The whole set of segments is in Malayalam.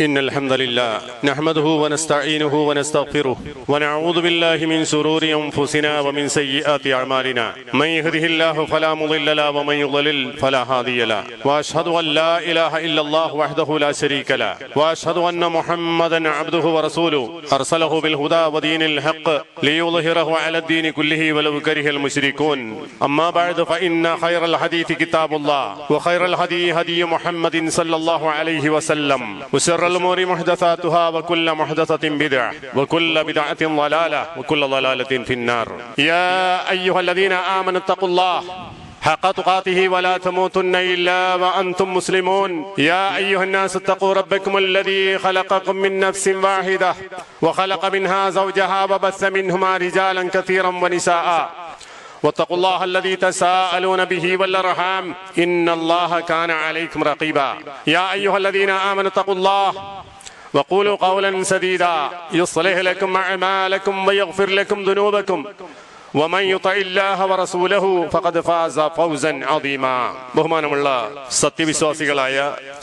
إن الحمد لله نحمده ونستعينه ونستغفره ونعوذ بالله من شرور أنفسنا ومن سيئات أعمالنا. من يهده الله فلا مضل له ومن يضلل فلا هادي له. وأشهد أن لا إله إلا الله وحده لا شريك له. وأشهد أن محمدا عبده ورسوله. أرسله بالهدى ودين الحق ليظهره على الدين كله ولو كره المشركون. أما بعد فإن خير الحديث كتاب الله وخير الهدي هدي محمد صلى الله عليه وسلم. وشر الأمور محدثاتها وكل محدثة بدعة وكل بدعة ضلالة وكل ضلالة في النار. يا أيها الذين آمنوا اتقوا الله حق تقاته ولا تموتن إلا وأنتم مسلمون. يا أيها الناس اتقوا ربكم الذي خلقكم من نفس واحدة وخلق منها زوجها وبث منهما رجالا كثيرا ونساء. واتقوا الله الذي تساءلون به والارحام ان الله كان عليكم رقيبا يا ايها الذين امنوا اتقوا الله وقولوا قولا سديدا يصلح لكم اعمالكم ويغفر لكم ذنوبكم ومن يطع الله ورسوله فقد فاز فوزا عظيما ബഹുമാനമുള്ള സത്യവിശ്വാസികളായ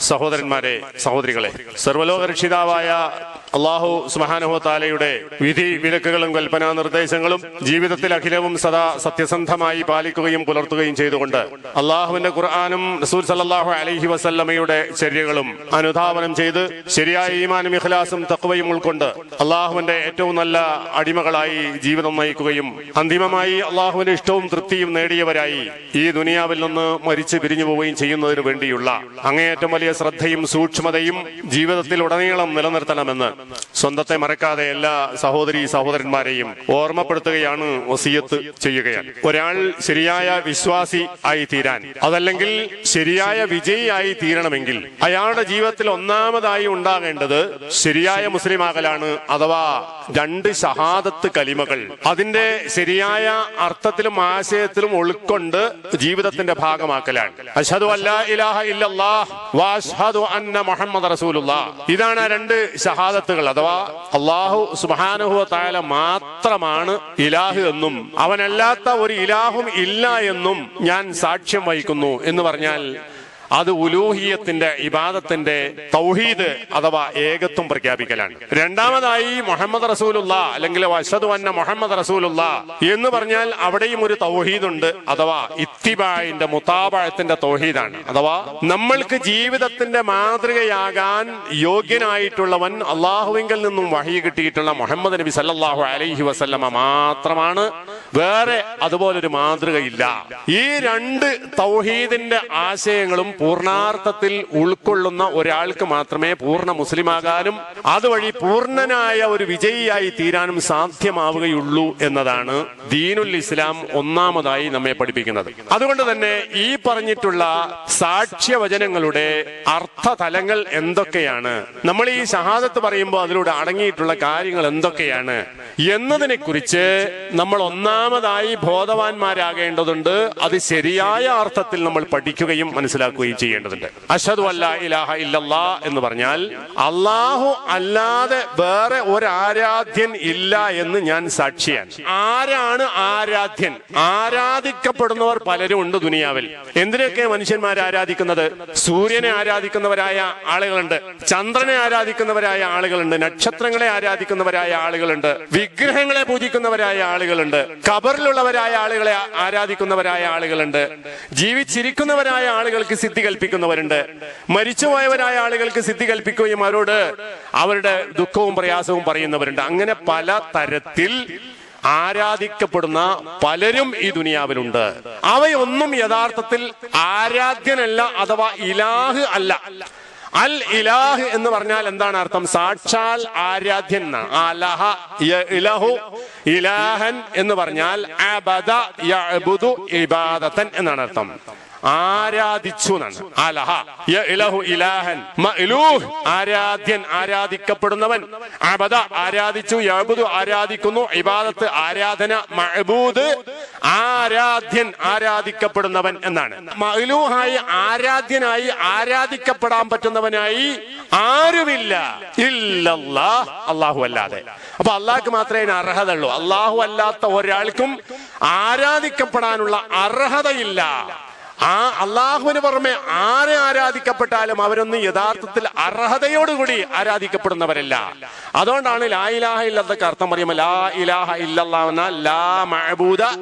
സഹോദരന്മാരെ സഹോദരികളെ സർവലോക രക്ഷിതാവായ അള്ളാഹു സുബാനുഹത്താലയുടെ വിധി വിലക്കുകളും കൽപ്പനാ നിർദ്ദേശങ്ങളും ജീവിതത്തിൽ അഖിലവും സദാ സത്യസന്ധമായി പാലിക്കുകയും പുലർത്തുകയും ചെയ്തുകൊണ്ട് അള്ളാഹുവിന്റെ ഖുർആാനും റസൂൽ സല്ലാഹു അലഹി വസല്ലമയുടെ ചര്യകളും അനുധാവനം ചെയ്ത് ശരിയായ ഈമാനും ഇഖ്ലാസും തക്വയും ഉൾക്കൊണ്ട് അള്ളാഹുവിന്റെ ഏറ്റവും നല്ല അടിമകളായി ജീവിതം നയിക്കുകയും അന്തിമമായി അള്ളാഹുവിന്റെ ഇഷ്ടവും തൃപ്തിയും നേടിയവരായി ഈ ദുനിയാവിൽ നിന്ന് മരിച്ചു പിരിഞ്ഞു പോവുകയും ചെയ്യുന്നതിന് വേണ്ടിയുള്ള അങ്ങേയറ്റം വലിയ ശ്രദ്ധയും സൂക്ഷ്മതയും ജീവിതത്തിൽ ഉടനീളം നിലനിർത്തണമെന്ന് സ്വന്തത്തെ മറക്കാതെ എല്ലാ സഹോദരി സഹോദരന്മാരെയും ഓർമ്മപ്പെടുത്തുകയാണ് വസീയത്ത് ചെയ്യുകയാണ്. ഒരാൾ ശരിയായ വിശ്വാസി ആയി തീരാൻ. അതല്ലെങ്കിൽ ശരിയായ വിജയിയായി തീരണമെങ്കിൽ അയാളുടെ ജീവിതത്തിൽ ഒന്നാമതായി ഉണ്ടാകേണ്ടത് ശരിയായ മുസ്ലിം ആകലാണ് അഥവാ രണ്ട് ഷഹാദത്ത് കലിമകൾ. അതിന്റെ ശരിയായ അർത്ഥത്തിലും ആശയത്തിലും ഉൾക്കൊണ്ട് ജീവിതത്തിന്റെ ഭാഗമാക്കലാണ്. അഷ്ഹദു അല്ലാ ഇലാഹ ഇല്ലല്ലാഹ് അന്ന മുഹമ്മദ് റസൂലുള്ള ഇതാണ് ആ രണ്ട് ഷഹാദത്തുകൾ അഥവാ അള്ളാഹു സുബ്ഹാനഹു വതആല മാത്രമാണ് ഇലാഹ് എന്നും അവനല്ലാത്ത ഒരു ഇലാഹും ഇല്ല എന്നും ഞാൻ സാക്ഷ്യം വഹിക്കുന്നു എന്ന് പറഞ്ഞാൽ അത് ഉലൂഹിയത്തിന്റെ ഇബാദത്തിന്റെ തൗഹീദ് അഥവാ ഏകത്വം പ്രഖ്യാപിക്കലാണ്. രണ്ടാമതായി മുഹമ്മദ് റസൂലുള്ള അല്ലെങ്കിൽ വശദു അന്ന മുഹമ്മദ് റസൂലുള്ള എന്ന് പറഞ്ഞാൽ അവിടെയും ഒരു തൗഹീദ് ഉണ്ട് അഥവാ ഇത്തിബായിന്റെ മുത്താബായത്തിന്റെ തൗഹീദാണ്. അഥവാ നമ്മൾക്ക് ജീവിതത്തിന്റെ മാതൃകയാകാൻ യോഗ്യനായിട്ടുള്ളവൻ അള്ളാഹുവിങ്കിൽ നിന്നും വഹി കിട്ടിയിട്ടുള്ള മുഹമ്മദ് നബി സല്ലാഹു അലൈഹി വസല്ലമ മാത്രമാണ്. വേറെ അതുപോലൊരു മാതൃകയില്ല. ഈ രണ്ട് തൗഹീദിന്റെ ആശയങ്ങളും പൂർണാർത്ഥത്തിൽ ഉൾക്കൊള്ളുന്ന ഒരാൾക്ക് മാത്രമേ പൂർണ മുസ്ലിമാകാനും അതുവഴി പൂർണനായ ഒരു വിജയിയായി തീരാനും സാധ്യമാവുകയുള്ളൂ എന്നതാണ് ദീനുൽ ഇസ്ലാം ഒന്നാമതായി നമ്മെ പഠിപ്പിക്കുന്നത്. അതുകൊണ്ട് തന്നെ ഈ പറഞ്ഞിട്ടുള്ള സാക്ഷ്യവചനങ്ങളുടെ അർത്ഥതലങ്ങൾ എന്തൊക്കെയാണ്? നമ്മൾ ഈ ഷഹാദത്ത് പറയുമ്പോൾ അതിലൂടെ അടങ്ങിയിട്ടുള്ള കാര്യങ്ങൾ എന്തൊക്കെയാണ്? എന്നതിനെ കുറിച്ച് നമ്മൾ ഒന്നാമതായി ബോധവാന്മാരാകേണ്ടതുണ്ട്. അത് ശരിയായ അർത്ഥത്തിൽ നമ്മൾ പഠിക്കുകയും മനസ്സിലാക്കുകയും ചെയ്യേണ്ടതുണ്ട്. അഷദ് അല്ല ഇലാഹ ഇല്ലല്ലാ എന്ന് പറഞ്ഞാൽ അള്ളാഹു അല്ലാതെ വേറെ ഒരാരാധ്യൻ ഇല്ല എന്ന് ഞാൻ സാക്ഷിയാണ്. ആരാണ് ആരാധ്യൻ? ആരാധിക്കപ്പെടുന്നവർ പലരും ഉണ്ട് ദുനിയാവിൽ. എന്തിനൊക്കെ മനുഷ്യന്മാർ ആരാധിക്കുന്നത്? സൂര്യനെ ആരാധിക്കുന്നവരായ ആളുകളുണ്ട്. ചന്ദ്രനെ ആരാധിക്കുന്നവരായ ആളുകളുണ്ട്. നക്ഷത്രങ്ങളെ ആരാധിക്കുന്നവരായ ആളുകളുണ്ട്. വിഗ്രഹങ്ങളെ പൂജിക്കുന്നവരായ ആളുകളുണ്ട്. കബറിലുള്ളവരായ ആളുകളെ ആരാധിക്കുന്നവരായ ആളുകളുണ്ട്. ജീവിച്ചിരിക്കുന്നവരായ ആളുകൾക്ക് സിദ്ധി കൽപ്പിക്കുന്നവരുണ്ട്. മരിച്ചുപോയവരായ ആളുകൾക്ക് സിദ്ധി കൽപ്പിക്കുകയും അവരോട് അവരുടെ ദുഃഖവും പ്രയാസവും പറയുന്നവരുണ്ട്. അങ്ങനെ പല തരത്തിൽ ആരാധിക്കപ്പെടുന്ന പലരും ഈ ദുനിയാവിലുണ്ട്. അവയൊന്നും യഥാർത്ഥത്തിൽ ആരാധ്യനല്ല അഥവാ ഇലാഹ് അല്ല. അൽ ഇലാഹ് എന്ന് പറഞ്ഞാൽ എന്താണ് അർത്ഥം? സാക്ഷാൽ ആരാധ്യൻ ഇലഹു ഇലാഹൻ എന്ന് പറഞ്ഞാൽ എന്നാണ് അർത്ഥം. ആരാധിച്ചു ആരാധ്യൻ ആരാധിക്കപ്പെടുന്നവൻ. അബദ ആരാധിച്ചു ആരാധിക്കുന്നു. ഇബാദത്ത് ആരാധന മഹബൂദ് ആരാധ്യൻ ആരാധിക്കപ്പെടുന്നവൻ എന്നാണ്. മഹ്ലൂഹായി ആരാധ്യനായി ആരാധിക്കപ്പെടാൻ പറ്റുന്നവനായി ആരുമില്ല. അള്ളാഹു അല്ലാതെ. അപ്പൊ അള്ളാഹ്ക്ക് മാത്രമേ അർഹത ഉള്ളൂ അള്ളാഹു അല്ലാത്ത ഒരാൾക്കും ആരാധിക്കപ്പെടാനുള്ള അർഹതയില്ല. ആ അള്ളാഹുവിന് പുറമെ ആരെ ആരാധിക്കപ്പെട്ടാലും അവരൊന്നും യഥാർത്ഥത്തിൽ അർഹതയോടുകൂടി ആരാധിക്കപ്പെടുന്നവരല്ല. അതുകൊണ്ടാണ് ലാ ഇലാഹ ഇല്ലാത്ത അർത്ഥം പറയുമ്പോൾ ലാ ഇലാഹ ഇല്ലാ ലാ ഇല്ലല്ലാ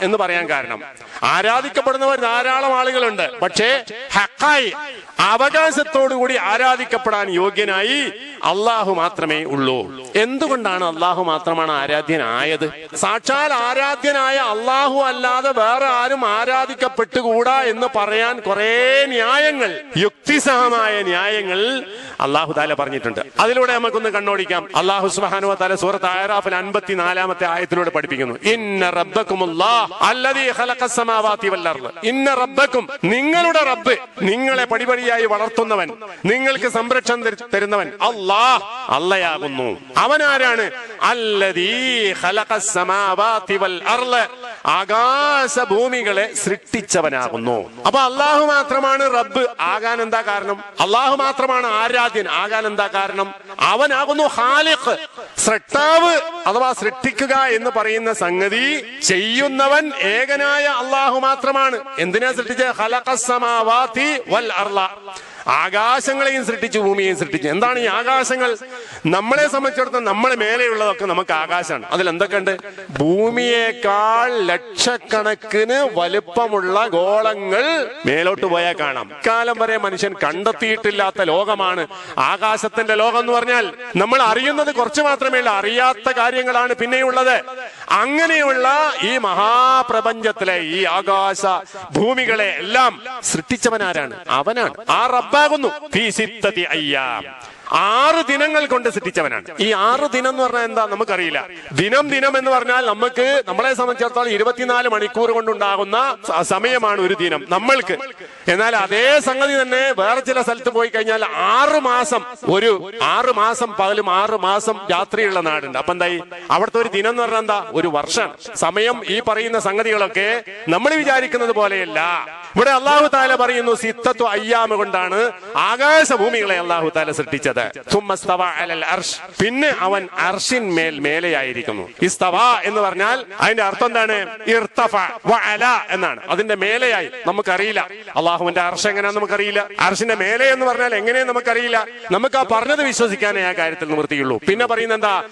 എന്ന് പറയാൻ കാരണം. ആരാധിക്കപ്പെടുന്നവർ ധാരാളം ആളുകളുണ്ട്. പക്ഷേ ഹക്കായി അവകാശത്തോടുകൂടി ആരാധിക്കപ്പെടാൻ യോഗ്യനായി അള്ളാഹു മാത്രമേ ഉള്ളൂ. എന്തുകൊണ്ടാണ് അള്ളാഹു മാത്രമാണ് ആരാധ്യനായത്? സാക്ഷാൽ ആരാധ്യനായ അള്ളാഹു അല്ലാതെ വേറെ ആരും ആരാധിക്കപ്പെട്ടുകൂടാ എന്ന് പറയാൻ കുറെ ന്യായങ്ങൾ യുക്തിസഹമായ ന്യായങ്ങൾ അള്ളാഹു താല പറഞ്ഞിട്ടുണ്ട്. അതിലൂടെ നമുക്കൊന്ന് കണ്ണോടിക്കാം. അള്ളാഹു സുബാനുവ താല സൂറത്ത് ആറാഫിൽ അൻപത്തിനാലാമത്തെ ആയത്തിലൂടെ പഠിപ്പിക്കുന്നു. ഇന്ന ഇന്ന റബ്ബക്കും നിങ്ങളുടെ റബ്ബ് നിങ്ങളെ പടിപടിയായി വളർത്തുന്നവൻ നിങ്ങൾക്ക് സംരക്ഷണം തരു- തരുന്നവൻ സമാവാതി വൽ അർദ് ആകാശ ഭൂമികളെ സൃഷ്ടിച്ചവനാകുന്നു. അപ്പൊ അള്ളാഹു മാത്രമാണ് റബ്ബ് ആകാൻ എന്താ കാരണം? അള്ളാഹു മാത്രമാണ് ആരാധ്യൻ ആകാൻ എന്താ കാരണം? അവനാകുന്നു ഹാലിഖ് സൃഷ്ടാവ് അഥവാ സൃഷ്ടിക്കുക എന്ന് പറയുന്ന സംഗതി ചെയ്യുന്നവൻ ഏകനായ അള്ളാഹു മാത്രമാണ്. എന്തിനാ സൃഷ്ടിച്ച? ഖലഖസ്സമാവാതി വൽ അർള. ആകാശങ്ങളെയും സൃഷ്ടിച്ചു ഭൂമിയെയും സൃഷ്ടിച്ചു. എന്താണ് ഈ ആകാശങ്ങൾ? നമ്മളെ സംബന്ധിച്ചിടത്തോളം നമ്മളെ മേലെയുള്ളതൊക്കെ നമുക്ക് ആകാശമാണ്. അതിൽ എന്തൊക്കെ ഉണ്ട് ഭൂമിയേക്കാൾ ലക്ഷക്കണക്കിന് വലുപ്പമുള്ള ഗോളങ്ങൾ മേലോട്ട് പോയാൽ കാണാം. കാലം വരെ മനുഷ്യൻ കണ്ടെത്തിയിട്ടില്ലാത്ത ലോകമാണ്. ആകാശത്തിന്റെ ലോകം എന്ന് പറഞ്ഞാൽ നമ്മൾ അറിയുന്നത് കുറച്ച് മാത്രമേ ഉള്ളൂ. അറിയാത്ത കാര്യങ്ങളാണ് പിന്നെയുള്ളത്. അങ്ങനെയുള്ള ഈ മഹാപ്രപഞ്ചത്തിലെ ഈ ആകാശ ഭൂമികളെ എല്ലാം സൃഷ്ടിച്ചവനാരാണ്? അവനാണ്. ആ റബ്ബാകുന്നു. ഫീ സിത്തതി അയ്യാം. ആറ് ദിനങ്ങൾ കൊണ്ട് സൃഷ്ടിച്ചവനാണ് ഈ ആറ് ദിനം എന്ന് പറഞ്ഞാൽ എന്താ നമുക്കറിയില്ല. ദിനം ദിനം എന്ന് പറഞ്ഞാൽ നമുക്ക് നമ്മളെ സംബന്ധിച്ചിടത്തോളം ഇരുപത്തിനാല് മണിക്കൂർ കൊണ്ടുണ്ടാകുന്ന സമയമാണ് ഒരു ദിനം നമ്മൾക്ക്. എന്നാൽ അതേ സംഗതി തന്നെ വേറെ ചില സ്ഥലത്ത് പോയി കഴിഞ്ഞാൽ ആറ് മാസം ഒരു ആറ് മാസം പകലും ആറ് മാസം രാത്രിയുള്ള നാടുണ്ട്. അപ്പൊ എന്തായി? അവിടുത്തെ ഒരു ദിനം എന്ന് പറഞ്ഞാൽ എന്താ? ഒരു വർഷം. സമയം ഈ പറയുന്ന സംഗതികളൊക്കെ നമ്മൾ വിചാരിക്കുന്നത് പോലെയല്ല. ഇവിടെ അള്ളാഹു താല പറയുന്നു സിത്തത്വ അയ്യാമ കൊണ്ടാണ് ആകാശഭൂമികളെ അള്ളാഹു താല സൃഷ്ടിച്ചത്. പിന്നെ അവൻ അർഷിൻ മേൽ മേലെയായിരിക്കുന്നു. ഇസ്തവ എന്ന് പറഞ്ഞാൽ അതിന്റെ അർത്ഥം എന്താണ്? ഇർത്തഫ എന്നാണ്. അതിന്റെ മേലെയായി. നമുക്കറിയില്ല. അള്ളാഹുവിന്റെ അർഷ് എങ്ങനെയാ നമുക്കറിയില്ല. അർഷിന്റെ മേലെ എന്ന് പറഞ്ഞാൽ എങ്ങനെയാ നമുക്കറിയില്ല. നമുക്ക് ആ പറഞ്ഞത് വിശ്വസിക്കാനേ ആ കാര്യത്തിൽ നിവൃത്തിയുള്ളൂ. പിന്നെ പറയുന്നത് എന്താ?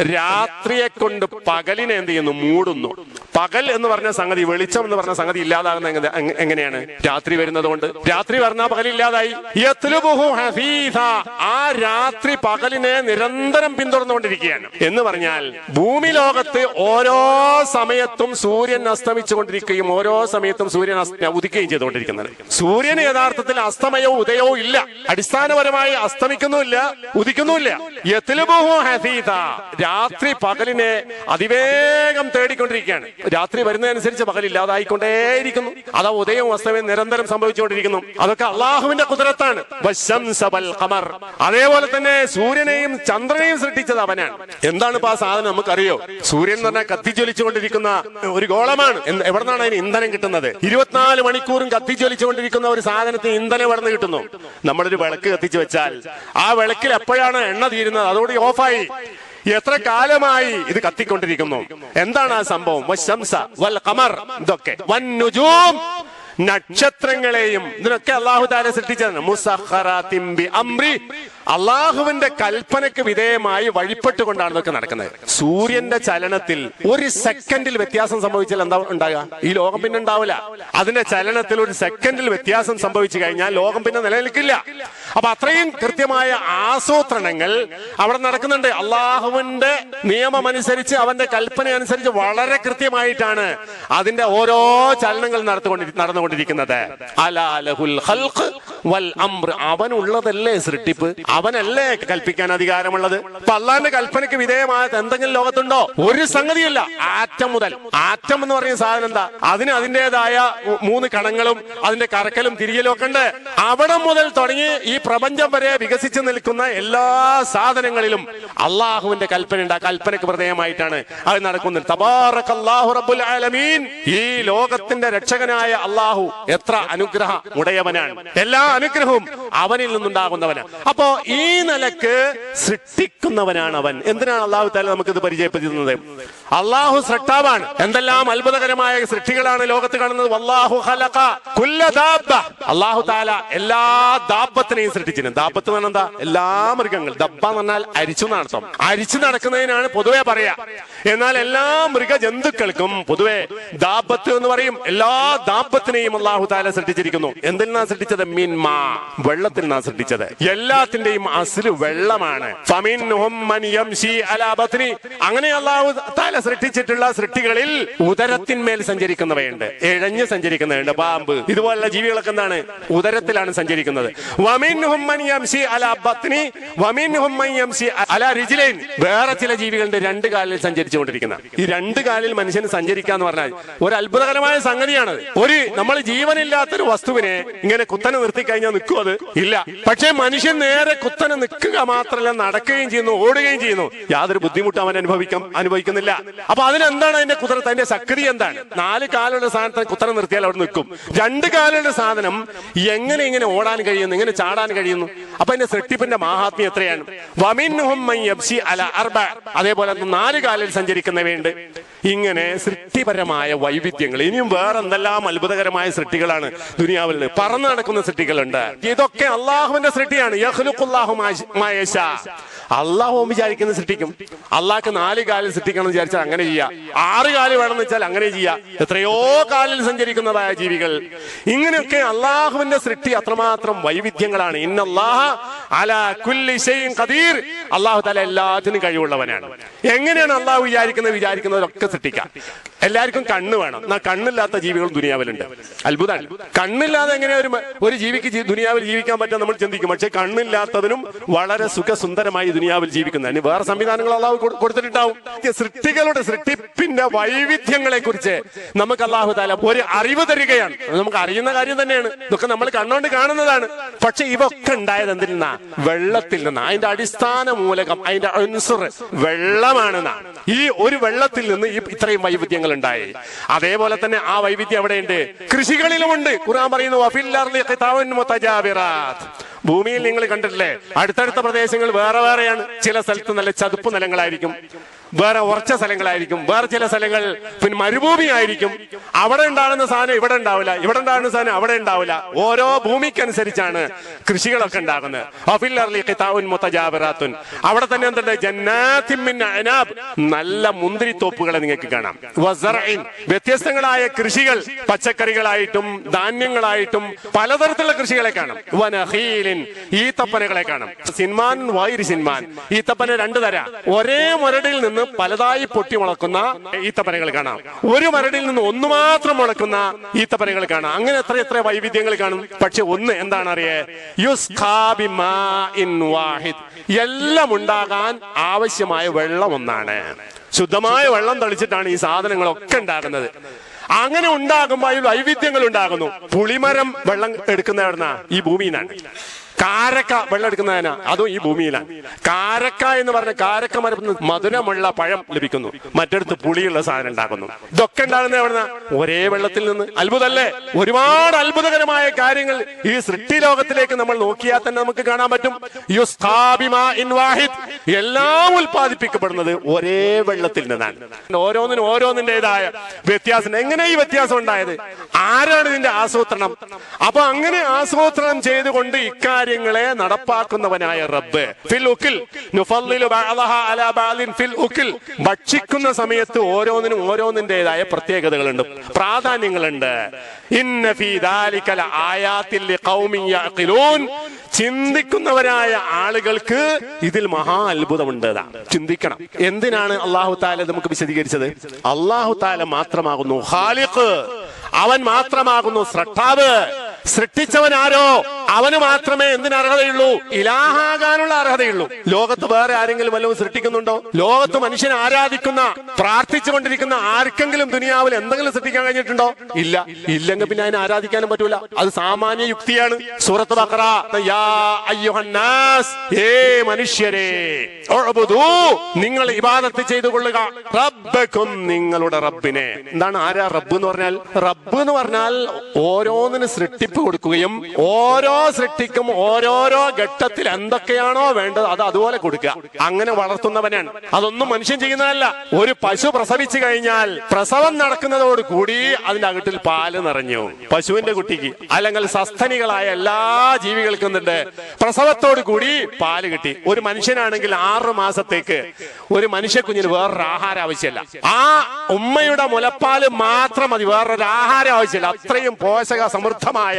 രാത്രിയെ കൊണ്ട് പകലിനെ എന്ത് ചെയ്യുന്നു? മൂടുന്നു. പകൽ എന്ന് പറഞ്ഞ സംഗതി വെളിച്ചം എന്ന് പറഞ്ഞ സംഗതി ഇല്ലാതാകുന്ന എങ്ങനെയാണ്? രാത്രി വരുന്നത് കൊണ്ട് രാത്രി വരുന്ന പകൽ ഇല്ലാതായി. ആ രാത്രി പകലിനെ നിരന്തരം പിന്തുടർന്നുകൊണ്ടിരിക്കുകയാണ്. എന്ന് പറഞ്ഞാൽ ഭൂമി ലോകത്ത് ഓരോ സമയത്തും സൂര്യൻ അസ്തമിച്ചുകൊണ്ടിരിക്കുകയും ഓരോ സമയത്തും സൂര്യൻ ഉദിക്കുകയും ചെയ്തുകൊണ്ടിരിക്കുന്നത്. സൂര്യൻ യഥാർത്ഥത്തിൽ അസ്തമയോ ഉദയവും ഇല്ല. അടിസ്ഥാനപരമായി അസ്തമിക്കുന്നുമില്ല ഉദിക്കുന്നുമില്ല. രാത്രി പകലിനെ അതിവേഗം തേടിക്കൊണ്ടിരിക്കുകയാണ്. രാത്രി വരുന്നതനുസരിച്ച് പകൽ ഇല്ലാതായിക്കൊണ്ടേയിരിക്കുന്നു. അതാ ഉദയം അസ്തമയം നിരന്തരം സംഭവിച്ചുകൊണ്ടിരിക്കുന്നു. അതൊക്കെ അള്ളാഹുവിന്റെ കുതിരത്താണ്. ഖമർ. അതേപോലെ തന്നെ സൂര്യനെയും ചന്ദ്രനെയും സൃഷ്ടിച്ചത് അവനാണ്. എന്താണ് ഇപ്പൊ ആ സാധനം നമുക്കറിയോ? സൂര്യൻ എന്ന് പറഞ്ഞാൽ കത്തിജ്വലിച്ചുകൊണ്ടിരിക്കുന്ന ഒരു ഗോളമാണ്. എവിടെന്നാണ് അതിന് ഇന്ധനം കിട്ടുന്നത്? ഇരുപത്തിനാല് മണിക്കൂറും കത്തിജ്വലിച്ചുകൊണ്ടിരിക്കുന്ന ഒരു സാധനത്തിന് ഇന്ധനം എവിടെ നിന്ന് കിട്ടുന്നു? നമ്മളൊരു വിളക്ക് കത്തിച്ചു വെച്ചാൽ. ആ വിളക്കിൽ എപ്പോഴാണ് എണ്ണ തീരുന്നത്? അതോടെ ഓഫായി. എത്ര കാലമായി ഇത് കത്തിക്കൊണ്ടിരിക്കുന്നു? എന്താണ് ആ സംഭവം? വൽ ഖമർ ഇതൊക്കെ. വൻ നുജൂം നക്ഷത്രങ്ങളെയും ഇതിനൊക്കെ അള്ളാഹു താര സൃഷ്ടിച്ചതാണ്. അള്ളാഹുവിന്റെ കൽപ്പനയ്ക്ക് വിധേയമായി വഴിപ്പെട്ടുകൊണ്ടാണ് ഇതൊക്കെ നടക്കുന്നത്. സൂര്യന്റെ ചലനത്തിൽ ഒരു സെക്കൻഡിൽ വ്യത്യാസം സംഭവിച്ചാൽ എന്താ ഉണ്ടാകുക ഈ ലോകം പിന്നെ ഉണ്ടാവില്ല. അതിന്റെ ചലനത്തിൽ ഒരു സെക്കൻഡിൽ വ്യത്യാസം സംഭവിച്ചു കഴിഞ്ഞാൽ ലോകം പിന്നെ നിലനിൽക്കില്ല. അപ്പൊ അത്രയും കൃത്യമായ ആസൂത്രണങ്ങൾ അവിടെ നടക്കുന്നുണ്ട്. അള്ളാഹുവിന്റെ നിയമം അനുസരിച്ച് അവന്റെ കൽപ്പന അനുസരിച്ച് വളരെ കൃത്യമായിട്ടാണ് അതിന്റെ ഓരോ ചലനങ്ങൾ നടത്തുകൊണ്ടി നടന്നുകൊണ്ടിരിക്കുന്നത്. അലാ ലഹുൽ ഖൽഖ് വൽ അംർ അവനുള്ളതല്ലേ സൃഷ്ടിപ്പ്? അവനല്ലേ കൽപ്പിക്കാൻ അധികാരമുള്ളത്? അപ്പൊ അള്ളാഹിന്റെ കൽപ്പനയ്ക്ക് വിധേയമായത് എന്തെങ്കിലും ലോകത്തുണ്ടോ? ഒരു സംഗതിയില്ല. ആറ്റം മുതൽ. ആറ്റം എന്ന് പറയുന്ന സാധനം എന്താ? അതിന് അതിന്റേതായ മൂന്ന് കണങ്ങളും അതിന്റെ കറക്കലും തിരികലും ഒക്കെ ഉണ്ട്. അവിടെ മുതൽ തുടങ്ങി ഈ പ്രപഞ്ചം വരെ വികസിച്ചു നിൽക്കുന്ന എല്ലാ സാധനങ്ങളിലും അള്ളാഹുവിന്റെ കൽപ്പന ഉണ്ട്. ആ കൽപ്പനയ്ക്ക് പ്രദേയമായിട്ടാണ് അത് നടക്കുന്നത്. റബ്ബുൽ ആലമീൻ. ഈ ലോകത്തിന്റെ രക്ഷകനായ അള്ളാഹു എത്ര അനുഗ്രഹ ഉടയവനാണ് എല്ലാ അനുഗ്രഹവും അവനിൽ നിന്നുണ്ടാകുന്നവനാണ്. അപ്പോ ഈ നിലയ്ക്ക് സൃഷ്ടിക്കുന്നവനാണ് അവൻ എന്തിനാണ് അള്ളാഹു താല നമുക്കിത് പരിചയപ്പെടുത്തുന്നത് അള്ളാഹു സൃഷ്ടാവാണ്. എന്തെല്ലാം അത്ഭുതകരമായ സൃഷ്ടികളാണ് ലോകത്ത് കാണുന്നത്. വല്ലാഹു കുല്ല അള്ളാഹു താല എല്ലാ ദാബത്തിനെയും സൃഷ്ടിച്ചിരുന്നു ദാബത്ത് എന്ന് പറഞ്ഞാൽ എന്താ? എല്ലാ മൃഗങ്ങൾ. ദബ്ബ എന്ന് പറഞ്ഞാൽ അരിച്ചു നടത്തും. അരിച്ചു നടക്കുന്നതിനാണ് പൊതുവെ പറയാ. എന്നാൽ എല്ലാ മൃഗജന്തുക്കൾക്കും പൊതുവെ ദാബത്ത് എന്ന് പറയും. എല്ലാ ദാബത്തിനെയും അള്ളാഹു താല സൃഷ്ടിച്ചിരിക്കുന്നു. എന്തിൽ നിന്നാ സൃഷ്ടിച്ചത്? മീൻമാ വെള്ളത്തിൽ നിന്നാ സൃഷ്ടിച്ചത്. എല്ലാത്തിന്റെയും അസിൽ വെള്ളമാണ്. അങ്ങനെ അള്ളാഹു താല സൃഷ്ടിച്ചിട്ടുള്ള സൃഷ്ടികളിൽ ഉദരത്തിന്മേൽ സഞ്ചരിക്കുന്നവയുണ്ട്. എഴഞ്ഞു സഞ്ചരിക്കുന്നവയുണ്ട്. പാമ്പ്. ഇതുപോലുള്ള ജീവികളൊക്കെ എന്താണ്? ഉദരത്തിലാണ് സഞ്ചരിക്കുന്നത്. വേറെ ചില ജീവികളുടെ രണ്ട് കാലിൽ സഞ്ചരിച്ചുകൊണ്ടിരിക്കുന്ന. ഈ രണ്ട് കാലിൽ മനുഷ്യന് സഞ്ചരിക്കാന്ന് പറഞ്ഞാൽ ഒരു അത്ഭുതകരമായ സംഗതിയാണ് ഒരു നമ്മൾ ജീവനില്ലാത്തൊരു വസ്തുവിനെ ഇങ്ങനെ കുത്തനെ നിർത്തി കഴിഞ്ഞാൽ നിൽക്കും അത്? ഇല്ല. പക്ഷേ മനുഷ്യൻ നേരെ കുത്തനെ നിൽക്കുക മാത്രമല്ല നടക്കുകയും ചെയ്യുന്നു ഓടുകയും ചെയ്യുന്നു. യാതൊരു ബുദ്ധിമുട്ടും അവൻ അനുഭവിക്കാം അനുഭവിക്കുന്നില്ല. അപ്പൊ അതിനെന്താണ് അതിന്റെ കുതിരത്ത്? അതിന്റെ ശക്തി എന്താണ്? നാല് കാലുള്ള സാധനത്തെ കുത്തറ നിർത്തിയാൽ അവിടെ നിൽക്കും. രണ്ട് കാലുള്ള സാധനം എങ്ങനെ ഇങ്ങനെ ഓടാൻ കഴിയുന്നു? ഇങ്ങനെ ചാടാൻ കഴിയുന്നു? അപ്പൊ അതിന്റെ സൃഷ്ടിപ്പിന്റെ മഹാത്മ്യം എത്രയാണ്? അല അർബ. അതേപോലെ നാല് കാലിൽ സഞ്ചരിക്കുന്നവയുണ്ട്. ഇങ്ങനെ സൃഷ്ടിപരമായ വൈവിധ്യങ്ങൾ. ഇനിയും വേറെ എന്തെല്ലാം അത്ഭുതകരമായ സൃഷ്ടികളാണ് ദുനിയാവിൽ പറന്നു നടക്കുന്ന സൃഷ്ടികളുണ്ട്. ഇതൊക്കെ അള്ളാഹുവിന്റെ സൃഷ്ടിയാണ്. അള്ളാഹു വിചാരിക്കുന്ന സൃഷ്ടിക്കും. അള്ളാഹ്ക്ക് നാല് കാലിൽ സൃഷ്ടിക്കണം എന്ന് വിചാരിച്ചാൽ അങ്ങനെ ചെയ്യാം. ആറ് കാൽ വേണമെന്ന് വെച്ചാൽ അങ്ങനെ ചെയ്യാം. എത്രയോ കാലിൽ സഞ്ചരിക്കുന്നതായ ജീവികൾ. ഇങ്ങനെയൊക്കെ അള്ളാഹുവിന്റെ സൃഷ്ടി അത്രമാത്രം വൈവിധ്യങ്ങളാണ്. ഇന്നല്ലാഹ അല അള്ളാഹു തല എല്ലാത്തിനും കഴിവുള്ളവനാണ്. എങ്ങനെയാണ് അള്ളാഹു വിചാരിക്കുന്നത്? വിചാരിക്കുന്നവരൊക്കെ സൃഷ്ടിക്കാം. എല്ലാവർക്കും കണ്ണ് വേണം. എന്നാൽ കണ്ണില്ലാത്ത ജീവികൾ ദുനിയാവിലുണ്ട്. അത്ഭുതമാണ്. കണ്ണില്ലാതെ എങ്ങനെ ഒരു ഒരു ജീവിക്ക് ദുനിയാവിൽ ജീവിക്കാൻ പറ്റാൻ നമ്മൾ ചിന്തിക്കും. പക്ഷെ കണ്ണില്ലാത്തതിനും വളരെ സുഖസുന്ദരമായി ദുനിയാവിൽ ജീവിക്കുന്നതിന് വേറെ സംവിധാനങ്ങൾ അള്ളാഹു കൊടു- കൊടുത്തിട്ടുണ്ടാവും. ഈ സൃഷ്ടികളുടെ സൃഷ്ടിപ്പിന്റെ വൈവിധ്യങ്ങളെ കുറിച്ച് നമുക്ക് അള്ളാഹു താല ഒരു അറിവ് തരികയാണ്. നമുക്ക് അറിയുന്ന കാര്യം തന്നെയാണ്. ഇതൊക്കെ നമ്മൾ കണ്ണുകൊണ്ട് കാണുന്നതാണ്. പക്ഷെ ഇവൊക്കെ ഉണ്ടായത് എന്തിൽ നിന്നാ വെള്ളത്തിൽ നിന്ന്. അതിന്റെ അടിസ്ഥാന മൂലകം അതിന്റെ അൻസുർ വെള്ളമാണെന്നാണ് ഈ ഒരു വെള്ളത്തിൽ നിന്ന് ഈ ഇത്രയും വൈവിധ്യങ്ങൾ ഉണ്ടായി. അതേപോലെ തന്നെ ആ വൈവിധ്യം എവിടെയുണ്ട്? കൃഷികളിലുമുണ്ട്. ഖുർആൻ പറയുന്നു. ഭൂമിയിൽ നിങ്ങൾ കണ്ടിട്ടില്ലേ? അടുത്തടുത്ത പ്രദേശങ്ങൾ വേറെ വേറെയാണ്. ചില സ്ഥലത്ത് നല്ല ചതുപ്പ് നിലങ്ങളായിരിക്കും. വേറെ ഉറച്ച സ്ഥലങ്ങളായിരിക്കും. വേറെ ചില സ്ഥലങ്ങൾ പിന്നെ മരുഭൂമി ആയിരിക്കും. അവിടെ ഉണ്ടാകുന്ന സാധനം ഇവിടെ ഉണ്ടാവില്ല. ഇവിടെ ഉണ്ടാകുന്ന സാധനം അവിടെ ഉണ്ടാവില്ല. ഓരോ ഭൂമിക്കനുസരിച്ചാണ് കൃഷികളൊക്കെ ഉണ്ടാകുന്നത്. അവിടെ തന്നെ എന്തുണ്ട്? അനാബ്. നല്ല മുന്തിരിത്തോപ്പുകളെ നിങ്ങൾക്ക് കാണാം. വ്യത്യസ്തങ്ങളായ കൃഷികൾ പച്ചക്കറികളായിട്ടും ധാന്യങ്ങളായിട്ടും പലതരത്തിലുള്ള കൃഷികളെ കാണാം. വനഹീലിൻ ഈത്തപ്പനകളെ കാണാം. സിൻമാൻ വൈരി സിൻമാൻ. ഈത്തപ്പന രണ്ടു തരാം. ഒരേ മുരടിൽ നിന്ന് പലതായി പൊട്ടി മുളക്കുന്ന ഈത്തപ്പനകൾ കാണാം. ഒരു മരടിൽ നിന്ന് ഒന്ന് മാത്രം മുളക്കുന്ന ഈത്തപ്പനകൾ കാണാം. അങ്ങനെ എത്ര എത്ര വൈവിധ്യങ്ങൾ കാണും. പക്ഷെ ഒന്ന് എന്താണ് അറിയേ? വാഹിദ്. എല്ലാം ഉണ്ടാകാൻ ആവശ്യമായ വെള്ളം ഒന്നാണ് ശുദ്ധമായ വെള്ളം തളിച്ചിട്ടാണ് ഈ സാധനങ്ങളൊക്കെ ഉണ്ടാകുന്നത്. അങ്ങനെ ഉണ്ടാകുമ്പോൾ വൈവിധ്യങ്ങൾ ഉണ്ടാകുന്നു. പുളിമരം വെള്ളം എടുക്കുന്ന ഈ ഭൂമിയിൽ നിന്നാണ് കാരക്ക വെള്ളം എടുക്കുന്നതിനാ അതും ഈ ഭൂമിയിലാണ് കാരക്ക എന്ന് പറഞ്ഞ കാരക്ക മരത്തിൽ മധുരമുള്ള പഴം ലഭിക്കുന്നു. മറ്റടുത്ത് പുളിയുള്ള സാധനം ഉണ്ടാക്കുന്നു. ഇതൊക്കെ ഉണ്ടാകുന്ന എവിടുന്ന? ഒരേ വെള്ളത്തിൽ നിന്ന്. അത്ഭുതമല്ലേ? ഒരുപാട് അത്ഭുതകരമായ കാര്യങ്ങൾ ഈ സൃഷ്ടി ലോകത്തിലേക്ക് നമ്മൾ നോക്കിയാൽ തന്നെ നമുക്ക് കാണാൻ പറ്റും. എല്ലാം ഉൽപ്പാദിപ്പിക്കപ്പെടുന്നത് ഒരേ വെള്ളത്തിൽ നിന്നാണ്. ഓരോന്നിനും ഓരോന്നിന്റെതായ വ്യത്യാസം എങ്ങനെ ഈ വ്യത്യാസം ഉണ്ടായത്? ആരാണ് ഇതിന്റെ ആസൂത്രണം? അപ്പൊ അങ്ങനെ ആസൂത്രണം ചെയ്തുകൊണ്ട് ഇക്കാര്യങ്ങളെ നടപ്പാക്കുന്നവനായ റബ്ബ്. ഫിൽ ഉക്കിൽ. ബാലിൻ ഫിൽ ഉക്കിൽ. ഭക്ഷിക്കുന്ന സമയത്ത് ഓരോന്നിനും ഓരോന്നിന്റെതായ പ്രത്യേകതകളുണ്ട് പ്രാധാന്യങ്ങളുണ്ട്. ഫീ ചിന്തിക്കുന്നവരായ ആളുകൾക്ക് ഇതിൽ മഹാ അത്ഭുതമുണ്ട്. ചിന്തിക്കണം. എന്തിനാണ് അള്ളാഹു താല നമുക്ക് വിശദീകരിച്ചത്? അള്ളാഹു താല മാത്രമാകുന്നു ഖാലിഖ്. അവൻ മാത്രമാകുന്നു സ്രഷ്ടാവ് സൃഷ്ടിച്ചവൻ ആരോ? അവന് മാത്രമേ എന്തിന് അർഹതയുള്ളൂ? ഇലാഹാകാനുള്ള അർഹതയുള്ളൂ. ലോകത്ത് വേറെ ആരെങ്കിലും വല്ലതും സൃഷ്ടിക്കുന്നുണ്ടോ? ലോകത്ത് മനുഷ്യൻ ആരാധിക്കുന്ന പ്രാർത്ഥിച്ചുകൊണ്ടിരിക്കുന്ന ആർക്കെങ്കിലും ദുനിയാവിൽ എന്തെങ്കിലും സൃഷ്ടിക്കാൻ കഴിഞ്ഞിട്ടുണ്ടോ? ഇല്ല. ഇല്ലെങ്കിൽ പിന്നെ അതിനെ ആരാധിക്കാനും പറ്റൂല. അത് സാമാന്യ യുക്തിയാണ്. സൂറത്ത് ഏ മനുഷ്യരെ നിങ്ങൾ ഇബാദത്ത് ചെയ്തു കൊള്ളുക റബ്ബക്കും നിങ്ങളുടെ റബ്ബിനെ. എന്താണ് ആരാ റബ്ബ് എന്ന് പറഞ്ഞാൽ? റബ്ബ് എന്ന് പറഞ്ഞാൽ ഓരോന്നിന് സൃഷ്ടിപ്പ് കൊടുക്കുകയും ഓരോ സൃഷ്ടിക്കും ഓരോരോ ഘട്ടത്തിൽ എന്തൊക്കെയാണോ വേണ്ടത് അത് അതുപോലെ കൊടുക്കുക. അങ്ങനെ വളർത്തുന്നവനാണ്. അതൊന്നും മനുഷ്യൻ ചെയ്യുന്നതല്ല. ഒരു പശു പ്രസവിച്ചു കഴിഞ്ഞാൽ പ്രസവം നടക്കുന്നതോട് കൂടി അതിന്റെ അകട്ടിൽ പാൽ നിറഞ്ഞു. പശുവിന്റെ കുട്ടിക്ക് അല്ലെങ്കിൽ സസ്തനികളായ എല്ലാ ജീവികൾക്കും എന്തുണ്ട്? പ്രസവത്തോട് കൂടി പാൽ കിട്ടി. ഒരു മനുഷ്യനാണെങ്കിൽ ആറ് മാസത്തേക്ക് ഒരു മനുഷ്യ കുഞ്ഞിന് വേറൊരു ആഹാരം ആവശ്യമില്ല. ആ ഉമ്മയുടെ മുലപ്പാൽ മാത്രം മതി. വേറൊരു ആഹാരം ആവശ്യമില്ല. അത്രയും പോഷക സമൃദ്ധമായ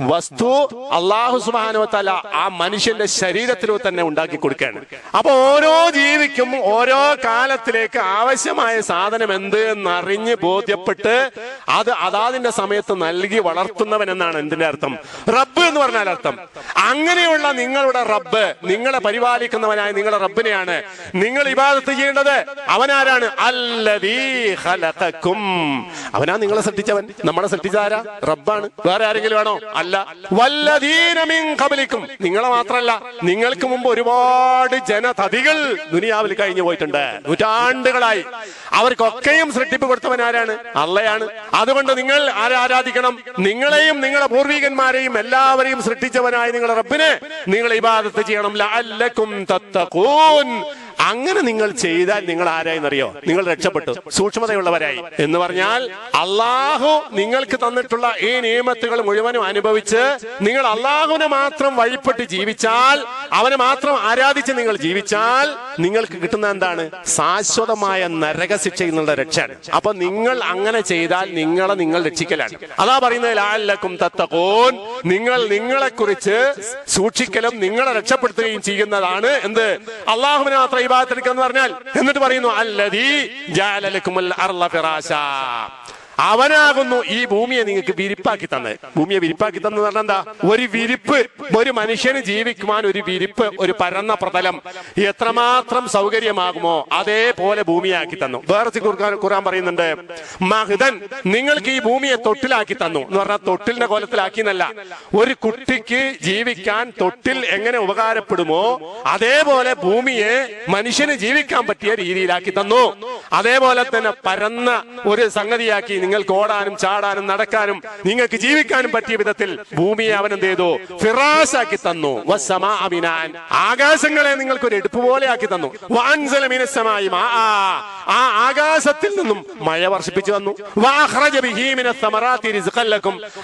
വസ്തു അള്ളാഹു സുബാനുവത്തല ആ മനുഷ്യന്റെ ശരീരത്തിലൂടെ തന്നെ ഉണ്ടാക്കി കൊടുക്കുകയാണ്. അപ്പൊ ഓരോ ജീവിക്കും ഓരോ കാലത്തിലേക്ക് ആവശ്യമായ സാധനം എന്ത് എന്നറിഞ്ഞ് ബോധ്യപ്പെട്ട് അത് അതാതിന്റെ സമയത്ത് നൽകി വളർത്തുന്നവൻ എന്നാണ് എന്തിന്റെ അർത്ഥം? റബ്ബ് എന്ന് പറഞ്ഞാൽ അർത്ഥം. അങ്ങനെയുള്ള നിങ്ങളുടെ റബ്ബ് നിങ്ങളെ പരിപാലിക്കുന്നവനായ നിങ്ങളുടെ റബ്ബിനെയാണ് നിങ്ങൾ ഇബാദത്ത് ചെയ്യേണ്ടത്. അവനാരാണ്? അവനാ നിങ്ങളെ സൃഷ്ടിച്ചവൻ. നമ്മളെ സൃഷ്ടിച്ചാരാ റബ്ബാണ്. വേറെ ആരെങ്കിലും ആണോ? അല്ല. വല്ലദീന മിൻ ഖബലിക്കും. നിങ്ങളെ മാത്രല്ല നിങ്ങൾക്ക് മുമ്പ് ഒരുപാട് ജനതതികൾ ദുനിയാവിൽ കഴിഞ്ഞു പോയിട്ടുണ്ട്. നൂറ്റാണ്ടുകളായി. അവർക്കൊക്കെയും സൃഷ്ടിപ്പ് കൊടുത്തവൻ ആരാണ്? അള്ളയാണ്. അതുകൊണ്ട് നിങ്ങൾ ആരെ ആരാധിക്കണം? നിങ്ങളെയും നിങ്ങളുടെ പൂർവികന്മാരെയും എല്ലാവരെയും സൃഷ്ടിച്ചവനായ നിങ്ങളുടെ റബ്ബിനെ നിങ്ങൾ ഇബാദത്ത് ചെയ്യണം. അങ്ങനെ നിങ്ങൾ ചെയ്താൽ നിങ്ങൾ ആരായെന്നറിയോ? നിങ്ങൾ രക്ഷപ്പെട്ടു. സൂക്ഷ്മതയുള്ളവരായി. എന്ന് പറഞ്ഞാൽ അള്ളാഹു നിങ്ങൾക്ക് തന്നിട്ടുള്ള ഈ നിയമത്തുകൾ മുഴുവനും അനുഭവിച്ച് നിങ്ങൾ അള്ളാഹുവിനെ മാത്രം വഴിപ്പെട്ട് ജീവിച്ചാൽ അവനെ മാത്രം ആരാധിച്ച് നിങ്ങൾ ജീവിച്ചാൽ നിങ്ങൾക്ക് കിട്ടുന്ന എന്താണ്? ശാശ്വതമായ നരക ശിക്ഷയിൽ നിന്നുള്ള രക്ഷയാണ്. അപ്പൊ നിങ്ങൾ അങ്ങനെ ചെയ്താൽ നിങ്ങളെ നിങ്ങൾ രക്ഷിക്കലാണ്. അതാ പറയുന്നത് ലാലക്കും തത്തകോൻ നിങ്ങൾ നിങ്ങളെ കുറിച്ച് സൂക്ഷിക്കലും നിങ്ങളെ രക്ഷപ്പെടുത്തുകയും ചെയ്യുന്നതാണ് എന്ത്? അള്ളാഹുവിനെ മാത്രം ഇബാദത്തെടുക്കുക എന്ന് പറഞ്ഞാൽ എന്നിട്ട് പറയുന്നു അല്ലതീ ജാലലക്കുമൽ അർള ഫിറാശ. അവനാകുന്നു ഈ ഭൂമിയെ നിങ്ങൾക്ക് വിരിപ്പാക്കി തന്നെ. ഭൂമിയെ വിരിപ്പാക്കി തന്നു പറഞ്ഞാൽ എന്താ? ഒരു വിരിപ്പ്. ഒരു മനുഷ്യന് ജീവിക്കുവാൻ ഒരു വിരിപ്പ് ഒരു പരന്ന പ്രതലം എത്രമാത്രം സൗകര്യമാകുമോ അതേപോലെ ഭൂമിയാക്കി തന്നു. വേറെ ഖുർആൻ പറയുന്നുണ്ട് മഹിതൻ നിങ്ങൾക്ക് ഈ ഭൂമിയെ തൊട്ടിലാക്കി തന്നു. എന്ന് പറഞ്ഞാൽ തൊട്ടിലിന്റെ കോലത്തിലാക്കി എന്നല്ല. ഒരു കുട്ടിക്ക് ജീവിക്കാൻ തൊട്ടിൽ എങ്ങനെ ഉപകാരപ്പെടുമോ അതേപോലെ ഭൂമിയെ മനുഷ്യന് ജീവിക്കാൻ പറ്റിയ രീതിയിലാക്കി തന്നു. അതേപോലെ തന്നെ പരന്ന ഒരു സംഗതിയാക്കി നിങ്ങൾക്ക് ഓടാനും ചാടാനും നടക്കാനും നിങ്ങൾക്ക് ജീവിക്കാനും പറ്റിയ വിധത്തിൽ ഭൂമിയെ അവൻ എന്ത് ചെയ്തു? ഫിറാസാക്കി തന്നു. ആകാശങ്ങളെ നിങ്ങൾക്ക് ഒരു എടുപ്പ് പോലെ ആക്കി തന്നു. വാൻസല മിനസ്സമായി മാ ആ. ആകാശത്തിൽ നിന്നും മഴ വർഷിപ്പിച്ചു തന്നു.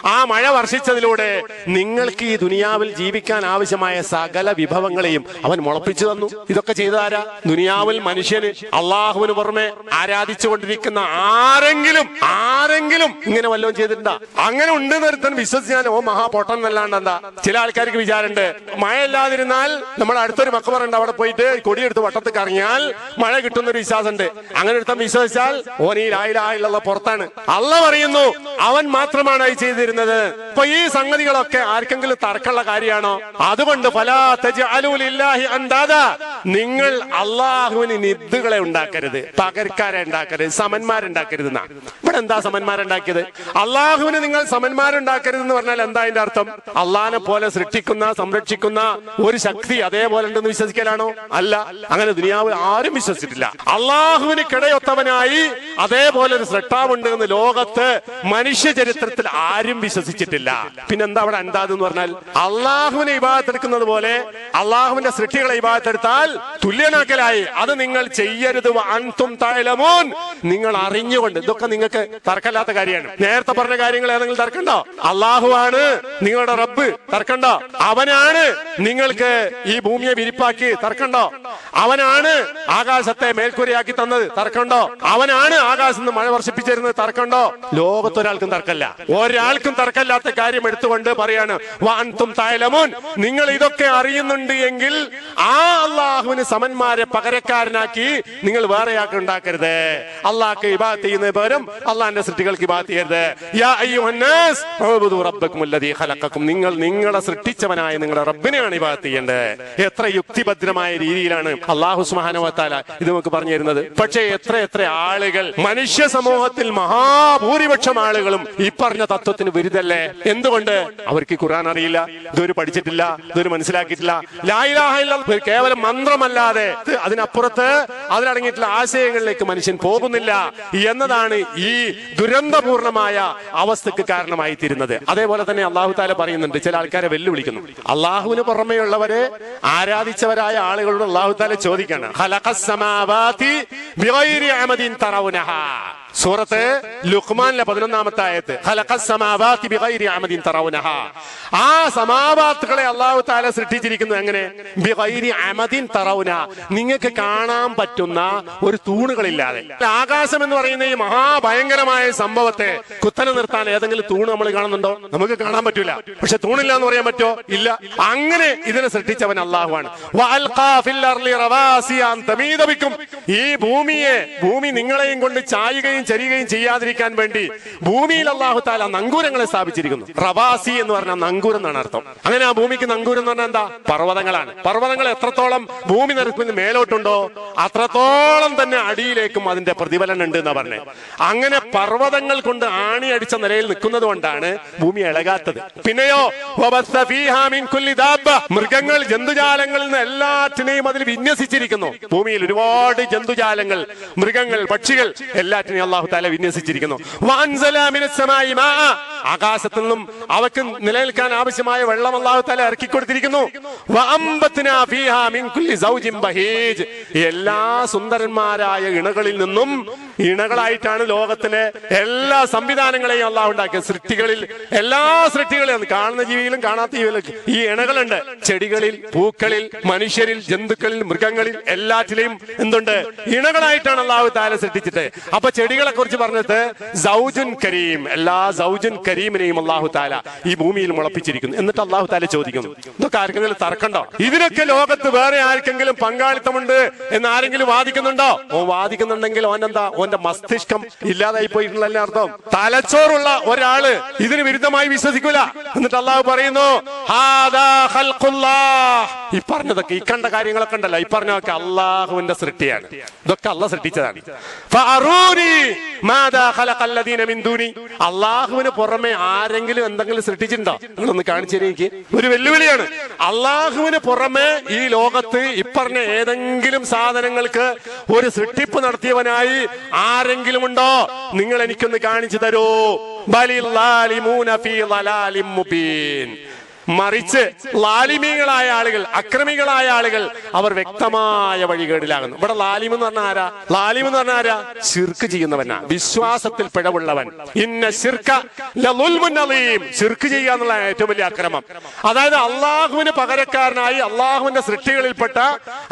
ആ മഴ വർഷിച്ചതിലൂടെ നിങ്ങൾക്ക് ഈ ദുനിയാവിൽ ജീവിക്കാൻ ആവശ്യമായ സകല വിഭവങ്ങളെയും അവൻ മുളപ്പിച്ചു തന്നു. ഇതൊക്കെ ചെയ്താരാ ദുനിയാവിൽ മനുഷ്യന് അള്ളാഹുവിന് പുറമെ ആരാധിച്ചുകൊണ്ടിരിക്കുന്ന ആരെങ്കിലും ആരെങ്കിലും ഇങ്ങനെ വല്ലതും ചെയ്തിട്ടുണ്ടാ? അങ്ങനെ ഉണ്ട് നിർത്തൻ വിശ്വസിച്ചാൽ ഓ മഹാപൊട്ടൻ എന്നല്ലാണ്ട് എന്താ? ചില ആൾക്കാർക്ക് വിചാരമുണ്ട് മഴ ഇല്ലാതിരുന്നാൽ നമ്മുടെ അടുത്തൊരു മക്കബറുണ്ട് അവിടെ പോയിട്ട് കൊടിയെടുത്ത് വട്ടത്ത് കറങ്ങിയാൽ മഴ കിട്ടുന്നൊരു വിശ്വാസമുണ്ട്. അങ്ങനെ എടുത്ത വിശ്വസിച്ചാൽ ഓൻ ഈ ലായിലായുള്ള പുറത്താണ്. അള്ള പറയുന്നു അവൻ മാത്രമാണ് അത് ചെയ്തിരുന്നത്. അപ്പൊ ഈ സംഗതികളൊക്കെ ആർക്കെങ്കിലും തർക്കമുള്ള കാര്യമാണോ? അതുകൊണ്ട്. നിങ്ങൾ അള്ളാഹുവിന് നിദ്ദുകളെ ഉണ്ടാക്കരുത്. പകരക്കാരെ ഉണ്ടാക്കരുത്. സമന്മാരുണ്ടാക്കരുത് ഇവിടെ എന്താ സമന്മാരുണ്ടാക്കിയത്? അള്ളാഹുവിന് നിങ്ങൾ സമന്മാരുണ്ടാക്കരുത് എന്ന് പറഞ്ഞാൽ എന്താ അതിന്റെ അർത്ഥം? അള്ളാഹിനെ പോലെ സൃഷ്ടിക്കുന്ന സംരക്ഷിക്കുന്ന ഒരു ശക്തി അതേപോലെ ഉണ്ടെന്ന് വിശ്വസിക്കലാണോ? അല്ല. അങ്ങനെ ദുനിയാവ് ആരും വിശ്വസിച്ചിട്ടില്ല. അള്ളാഹുവിന് കിടയൊത്തവനായി അതേപോലെ ഒരു സൃഷ്ടാവുണ്ട് എന്ന് ലോകത്ത് മനുഷ്യ ചരിത്രത്തിൽ ആരും വിശ്വസിച്ചിട്ടില്ല. പിന്നെന്താ അവിടെ അന്താത് എന്ന് പറഞ്ഞാൽ അള്ളാഹുവിനെ വിഭാഗത്തെടുക്കുന്നത് പോലെ അള്ളാഹുവിന്റെ സൃഷ്ടികളെ വിഭാഗത്തെടുത്താൽ തുല്യനാക്കലായി. അത് നിങ്ങൾ ചെയ്യരുത് അൻതും തായലമോൻ നിങ്ങൾ അറിഞ്ഞുകൊണ്ട് ഇതൊക്കെ നിങ്ങൾക്ക് തർക്കമില്ലാത്ത കാര്യമാണ്. നേരത്തെ പറഞ്ഞ കാര്യങ്ങൾ ഏതെങ്കിലും തർക്കണ്ടോ അള്ളാഹുവാണ് നിങ്ങളുടെ റബ്ബ്. തർക്കണ്ടോ അവനാണ് നിങ്ങൾക്ക് ഈ ഭൂമിയെ വിരിപ്പാക്കി തർക്കണ്ടോ അവനാണ് ആകാശത്തെ മേൽക്കൂരയാക്കി തന്നത്. തർക്കണ്ടോ അവനാണ് ആകാശത്ത് നിന്ന് മഴ വർഷിപ്പിച്ചിരുന്നത്. തർക്കമുണ്ടോ? ലോകത്തൊരാൾക്കും തർക്കമില്ല. ഒരാൾക്കും തർക്കമില്ലാത്ത കാര്യം എടുത്തുകൊണ്ട് പറയാണ് വാൻതും തായലമോൻ നിങ്ങൾ ഇതൊക്കെ അറിയുന്നുണ്ട് എങ്കിൽ ആ അള്ളാഹുവിന് സമന്മാരെ പകരക്കാരനാക്കി നിങ്ങൾ വേറെ ആക്കി ഉണ്ടാക്കരുത്. അള്ളാഹ്ക്ക് ഇബാദത്ത് ചെയ്യുന്നതിന് പകരം അള്ളാഹിന്റെ സൃഷ്ടികൾക്ക് ഇബാദത്ത് ചെയ്യരുത്. നിങ്ങൾ നിങ്ങളെ സൃഷ്ടിച്ചവനായ നിങ്ങളുടെ റബ്ബിനെയാണ് ഇബാദത്ത് ചെയ്യേണ്ടത്. എത്ര യുക്തിഭദ്രമായ രീതിയിലാണ് അള്ളാഹു തആല ഇത് നമുക്ക് പറഞ്ഞു തരുന്നത്. പക്ഷേ എത്ര എത്ര ആളുകൾ മനുഷ്യ സമൂഹത്തിൽ മഹാഭൂരിപക്ഷം ആളുകളും ഈ പറഞ്ഞ തത്വത്തിന് വിരുദ്ധല്ലേ? എന്തുകൊണ്ട്? അവർക്ക് ഖുറാൻ അറിയില്ല ഇതൊരു പഠിച്ചിട്ടില്ല ഇതൊരു മനസ്സിലാക്കിയിട്ടില്ല. ലായിലാഹ കേവലം മന്ത്രമല്ലാതെ അതിനപ്പുറത്ത് അതിലടങ്ങിയിട്ടുള്ള ആശയങ്ങളിലേക്ക് മനുഷ്യൻ പോകുന്നില്ല എന്നതാണ് ഈ ദുരന്തപൂർണമായ അവസ്ഥക്ക് കാരണമായി തീരുന്നത് അതേപോലെ തന്നെ അള്ളാഹു താല പറയുന്നുണ്ട് ചില ആൾക്കാരെ വെല്ലുവിളിക്കുന്നു. അള്ളാഹുവിന് പുറമെയുള്ളവരെ ആരാധിച്ചവരായ ആളുകളോട് അള്ളാഹു താല ചോദിക്കാണ് ഖലഖസ് സമാവാതി ബിഗൈരി അമദിൻ തറൗനഹാ സൂറത്ത് ലുഖ്മാനിലെ പതിനൊന്നാമത്തെ ആയത്ത് ആ സമാവാത്തുകളെ അള്ളാഹു താല സൃഷ്ടിച്ചിരിക്കുന്നു എങ്ങനെ? ബിഗൈരി അമദിൻ തറൗന. നിങ്ങൾക്ക് കാണാൻ പറ്റുന്ന ഒരു തൂണുകളില്ലാതെ. ആകാശം എന്ന് പറയുന്ന ഈ മഹാഭയങ്കരമായ സംഭവത്തെ കുത്തനെ നിർത്താൻ ഏതെങ്കിലും തൂണ് നമ്മൾ കാണുന്നുണ്ടോ? നമുക്ക് കാണാൻ പറ്റൂല. പക്ഷെ തൂണില്ല എന്ന് പറയാൻ പറ്റോ ഇല്ല. അങ്ങനെ ഇതിനെ സൃഷ്ടിച്ചവൻ അള്ളാഹുവാണ്. ഈ ഭൂമിയെ ഭൂമി നിങ്ങളെയും കൊണ്ട് ചായുകയും ചരിയുകയും ചെയ്യാതിരിക്കാൻ വേണ്ടി ഭൂമിയിൽ അള്ളാഹു താല നങ്കൂരങ്ങളെ സ്ഥാപിച്ചിരിക്കുന്നു. റവാസി എന്ന് പറഞ്ഞ നങ്കൂരം എന്നാണ് അർത്ഥം. അങ്ങനെ ആ ഭൂമിക്ക് നങ്കൂരം എന്ന് പറഞ്ഞാൽ എന്താ? പർവതങ്ങളാണ്. പർവതങ്ങൾ എത്രത്തോളം ഭൂമി നിരക്കുന്ന മേലോട്ടുണ്ടോ അത്രത്തോളം തന്നെ അടിയിലേക്കും അതിന്റെ പ്രതിഫലനം ഉണ്ട് എന്നാ പറഞ്ഞത് അങ്ങനെ പർവതങ്ങൾ കൊണ്ട് ആണി അടിച്ച നിലയിൽ നിൽക്കുന്നത് കൊണ്ടാണ് ഭൂമി ഇളകാത്തത്. പിന്നെയോ. മൃഗങ്ങൾ ജന്തുജാലങ്ങളിൽ നിന്ന് എല്ലാറ്റിനെയും അതിൽ വിന്യസിച്ചിരിക്കുന്നു. ഭൂമിയിൽ ഒരുപാട് ജന്തുജാലങ്ങൾ മൃഗങ്ങൾ പക്ഷികൾ എല്ലാറ്റിനെയും അള്ളാഹു താല വിന്യസിച്ചിരിക്കുന്നു. ആകാശത്തു നിന്നും അവക്ക് നിലനിൽക്കാൻ ആവശ്യമായ വെള്ളം അള്ളാഹു തല ഇറക്കി കൊടുത്തിരിക്കുന്നു. എല്ലാ സുന്ദരന്മാരായ ഇണകളിൽ നിന്നും ഇണകളായിട്ടാണ് ലോകത്തിലെ എല്ലാ സംവിധാനങ്ങളെയും അള്ളാഹു ഉണ്ടാക്കിയത്. സൃഷ്ടികളിൽ എല്ലാ സൃഷ്ടികളിലും കാണുന്ന ജീവിയിലും കാണാത്ത ജീവിയിലും ഈ ഇണകളുണ്ട്. ചെടികളിൽ പൂക്കളിൽ മനുഷ്യരിൽ ജന്തുക്കളിൽ മൃഗങ്ങളിൽ എല്ലാറ്റിലെയും എന്തുണ്ട്? ഇണകളായിട്ടാണ് അള്ളാഹു താല സൃഷ്ടിച്ചിട്ട്. അപ്പൊ ചെടികളെ കുറിച്ച് പറഞ്ഞിട്ട് സൗജുൻ കരീം. എല്ലാ സൗജുൻ കരീമിനെയും അള്ളാഹു താല ഈ ഭൂമിയിൽ മുളപ്പിച്ചിരിക്കുന്നു. എന്നിട്ട് അള്ളാഹു താല ചോദിക്കുന്നു ഇതൊക്കെ ആർക്കെങ്കിലും തർക്കണ്ടോ? ഇതിനൊക്കെ ലോകത്ത് വേറെ ആർക്കെങ്കിലും പങ്കാളിത്തമുണ്ട് എന്ന് ആരെങ്കിലും വാദിക്കുന്നുണ്ടോ? ഓ വാദിക്കുന്നുണ്ടെങ്കിൽ ഓൻ എന്താ ഓന്റെ മസ്തിഷ്കം ഇല്ലാതായി പോയിട്ടുള്ള അർത്ഥം. തലച്ചോറുള്ള ഒരാൾ ഇതിന് വിരുദ്ധമായി വിശ്വസിക്കൂല. എന്നിട്ട് അള്ളാഹു പറയുന്നു. ഈ പറഞ്ഞതൊക്കെ ഈ കണ്ട കാര്യങ്ങളൊക്കെ ഉണ്ടല്ലോ. ഈ പറഞ്ഞതൊക്കെ അള്ളാഹുവിന്റെ സൃഷ്ടിയാണ്. ഇതൊക്കെ അല്ല സൃഷ്ടിച്ചതാണ്. അള്ളാഹുവിന് പുറമെ ആരെങ്കിലും എന്തെങ്കിലും സൃഷ്ടിച്ചിട്ടുണ്ടോ? നിങ്ങളൊന്ന് കാണിച്ചു എനിക്ക്? ഒരു വെല്ലുവിളിയാണ്. അള്ളാഹുവിന് പുറമെ ഈ ലോകത്ത് ഇപ്പറഞ്ഞ ഏതെങ്കിലും സാധനങ്ങൾക്ക് ഒരു സൃഷ്ടിപ്പ് നടത്തിയവനായി ആരെങ്കിലും ഉണ്ടോ? നിങ്ങൾ എനിക്കൊന്ന് കാണിച്ചു തരൂ. ഫീ മുബീൻ. മറിച്ച് ലാലിമികളായ ആളുകൾ അക്രമികളായ ആളുകൾ അവർ വ്യക്തമായ വഴികേടിലാകുന്നു. ഇവിടെ ലാലിം എന്ന് പറഞ്ഞ ആരാ? ലാലിം എന്ന് പറഞ്ഞ ആരാ? ശിർക്ക് ചെയ്യുന്നവനാ. വിശ്വാസത്തിൽ പിഴവുള്ളവൻ. ഇന്ന ശിർക്ക. ശിർക്ക് ചെയ്യുക എന്നുള്ള ഏറ്റവും വലിയ അക്രമം. അതായത് അള്ളാഹുവിന് പകരക്കാരനായി അള്ളാഹുവിന്റെ സൃഷ്ടികളിൽപ്പെട്ട